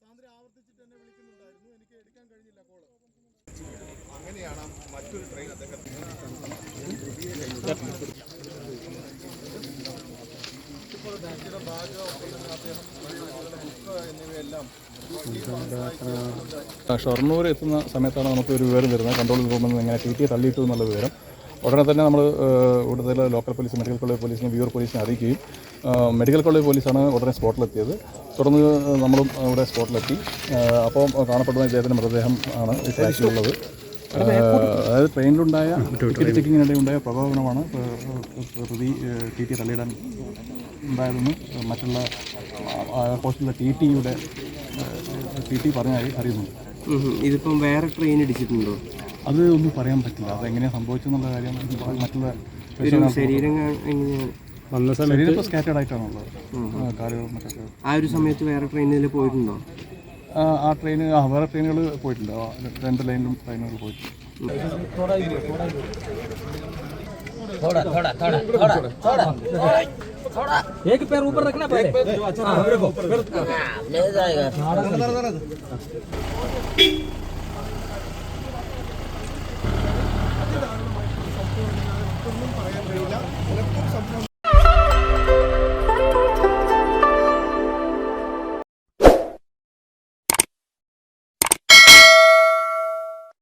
സാന്ദ്ര ആവർത്തിച്ചിട്ട് എന്നെ വിളിക്കുന്നുണ്ടായിരുന്നു. എനിക്ക് എടുക്കാൻ കഴിഞ്ഞില്ല കോൾ. അങ്ങനെയാണ് മറ്റൊരു ട്രെയിൻ അദ്ദേഹത്തിന് ബാഗ് എന്നിവയെല്ലാം ഷൊർണൂർ എത്തുന്ന സമയത്താണ് നമുക്ക് ഒരു വിവരം വരുന്നത്. കൺട്രോൾ റൂമിൽ നിന്ന് എങ്ങനെ ടി ടി തള്ളിയിട്ടു എന്നുള്ള വിവരം. ഉടനെ തന്നെ നമ്മൾ കൂടുതൽ ലോക്കൽ പോലീസ് മെഡിക്കൽ കോളേജ് പോലീസിനെ വ്യൂർ പോലീസിനെ അറിയിക്കുകയും മെഡിക്കൽ കോളേജ് പോലീസാണ് ഉടനെ സ്പോട്ടിലെത്തിയത്. തുടർന്ന് നമ്മളും ഇവിടെ സ്പോട്ടിലെത്തി. അപ്പോൾ കാണപ്പെടുന്ന ഇദ്ദേഹത്തിന്റെ മൃതദേഹം ആണ് ഈ ട്രാക്കിലുള്ളത് അതായത് ട്രെയിനിലുണ്ടായ ടിക്കറ്റ് ചെക്കിങ്ങിനിടെ ഉണ്ടായ പ്രകോപനമാണ് പ്ര- പ്രതി ടി ടി തള്ളിയിടാൻ ഉണ്ടായതെന്ന് മറ്റുള്ള ഹോസ്പിറ്റലിലെ ടി ടിയുടെ ടി ടി പറഞ്ഞായി അറിയുന്നുണ്ട്. ഇതിപ്പം വേറെ ട്രെയിൻ ഇടിച്ചിട്ടുണ്ടോ? അത് ഒന്നും പറയാൻ പറ്റില്ല. അത് എങ്ങനെയാണ് സംഭവിച്ചെന്നുള്ള കാര്യം മറ്റുള്ള ശരീരം എങ്ങനെയാണ്? ശരീരം ഇപ്പോൾ സ്കാറ്റേഡ് ആയിട്ടാണുള്ളത് ആ, കാലുകൾ മറ്റൊക്കെ ആ ഒരു സമയത്ത് വേറെ ട്രെയിനിൽ പോയിട്ടുണ്ടോ ആ, ആ ട്രെയിൻ ആ വേറെ ട്രെയിനുകൾ പോയിട്ടുണ്ട് ആ, രണ്ട് ലൈനിലും ട്രെയിനുകൾ പോയിട്ടുണ്ട് एक पैर ऊपर रखना पहले हाँ, रखो मिल जाएगा ഒന്നും പറയാൻ കഴിയില്ല